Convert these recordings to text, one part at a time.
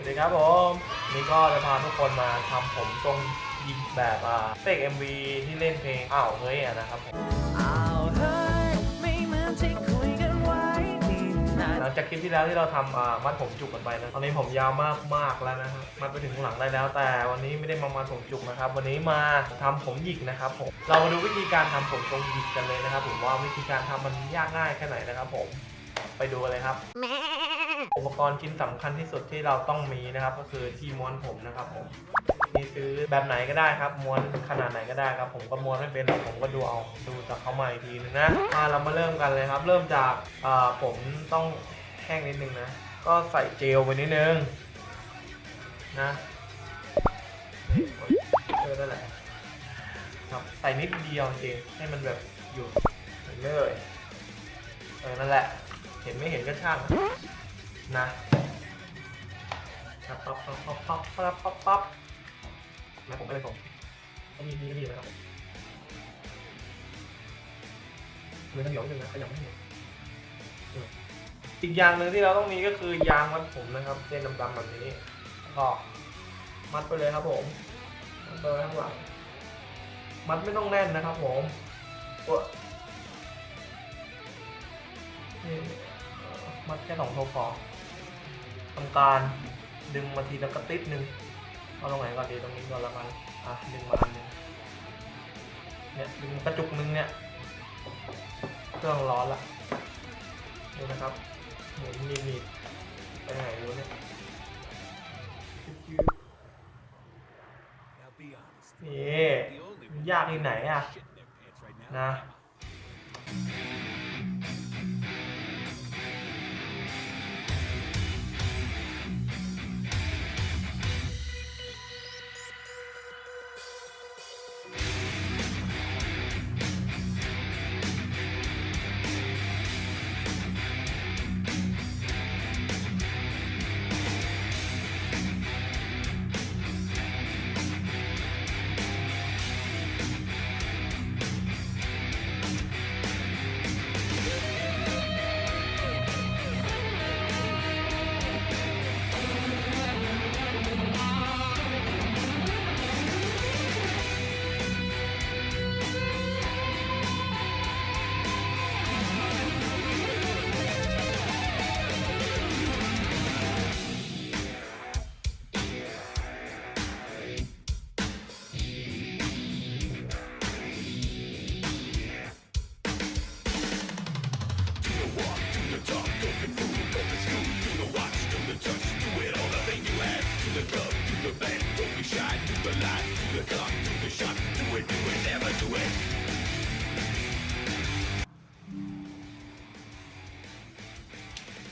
วัสดีครับผม นี่ก็จะพาทุกคนมาทำผมทรงยิงแบบอ่าเตก MV ที่เล่นเพลงอ้าวเฮ้ยอะนะครับผมอ้าวเฮ้ยไม่เหมือนที่คุยกันไว้นี่นาหลังจากคลิปที่แล้วที่เราทำอ่ามัดผมจุกกันไปนะตอนนี้ผมยาวมากมากๆแล้วนะครับมัดไปถึงข้างหลังได้แล้ว แต่วันนี้ไม่ได้มามัดผมจุกนะครับ วันนี้มาทำผมหยิกนะครับผมเรามาดูวิธีการทำผมทรงหยิกกันเลยนะครับ ผมว่าวิธีการทำมันยากง่ายแค่ไหนนะครับ ผมไปดูกันเลยครับ อุปกรณ์ชิ้นสำคัญที่สุดที่เราต้องมีนะครับ ก็คือที่ม้วนผมนะครับผมมีซื้อแบบไหนก็ได้ครับม้วนขนาดไหนก็ได้ครับ ผมก็ม้วนไม่เป็นหรอกผมก็ดูเอาดูจากเขามาอีกทีนึงนะมาเรามาเริ่มกันเลยครับ เริ่มจากผมต้องแห้งนิดนึงนะก็ใส่เจลไปนิดนึงนะเออได้แหละครับใส่นิดเดียวจริงให้มันแบบอยู่อย่เลยเออนั่นแหละ เห็นไม่เห็นก็ช่าง นะนะป๊อปป๊อปป๊อปป๊อปป๊อปป๊อปนะผมก็เลยผมก็มีมีมีนะครับผมเลยต้องหยองหนึ่งนะขยำไม่หยุดอีกอย่างหนึ่งที่เราต้องมีก็คือยางมัดผมนะครับเส้นดำๆแบบนี้ก็มัดไปเลยครับผมมัดไปข้างหลังมัดไม่ต้องแน่นนะครับผมตัวมัดแค่สองโทพอ ทำการดึงมาทีละกระติดหนึ่งเอาตรงไหนก่อนดีตรงนี้ก่อนละกันอะดึงมาอันหนึ่งเนี่ยดึงกระจุกหนึ่งเนี่ยเครื่องร้อนละดูนะครับหมุนมีมีดไปไหนรู้เนี่ยนี่ยากที่ไหนอะนะ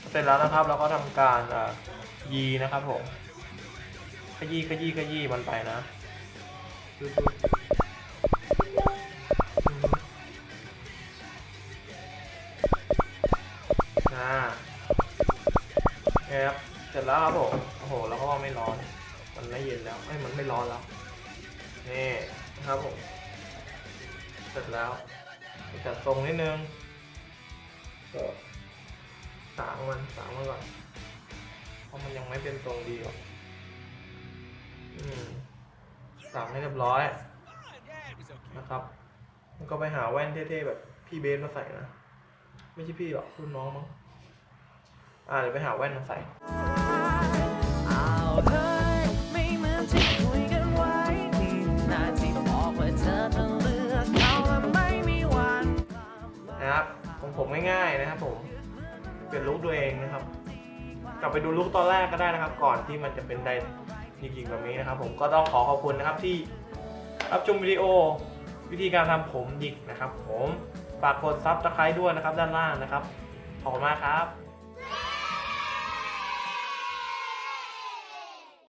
เสร็จแล้วนะครับเราก็ทำการเอ่อยีนะครับผมขยี้ขยี้ขยี้มันไปนะดูดูอืมอ่าโอเครับเสร็จแล้วครับผมโอ้โหแล้วก็ไม่ร้อน มันไม่เย็นแล้วเอ้มันไม่ร้อนแล้วนี่นะครับผมเสร็จแล้วจัดทรงนิดนึงก็ สางมันสางมันก่อนเพราะมันยังไม่เป็นทรงดีหรอกอืมสางให้เรียบร้อยนะครับแล้วก็ไปหาแว่นเท่ๆแบบพี่เบสมาใส่นะ ไม่ใช่พี่หรอกรุ่นน้องมั้งอ่าเดี๋ยวไปหาแว่นมาใส่อ้าวเฮ้ยไม่เหมือนที่คุยกันไว้นี่นาที่บอกว่าเธอจะเลือกเขาและไม่มีวันกลับมานะครับของผมง่ายๆนะครับผม เปลี่ยนลุคตัวเองนะครับ กลับไปดูลุคตอนแรกก็ได้นะครับ ก่อนที่มันจะเป็นไดยิงแบบนี้นะครับ ผมก็ต้องขอขอบคุณนะครับที่รับชมวิดีโอวิธีการทำผมหยิกนะครับ ผมฝากกดซับสไครต์ด้วยนะครับ ด้านล่างนะครับขอบคุณมากครับ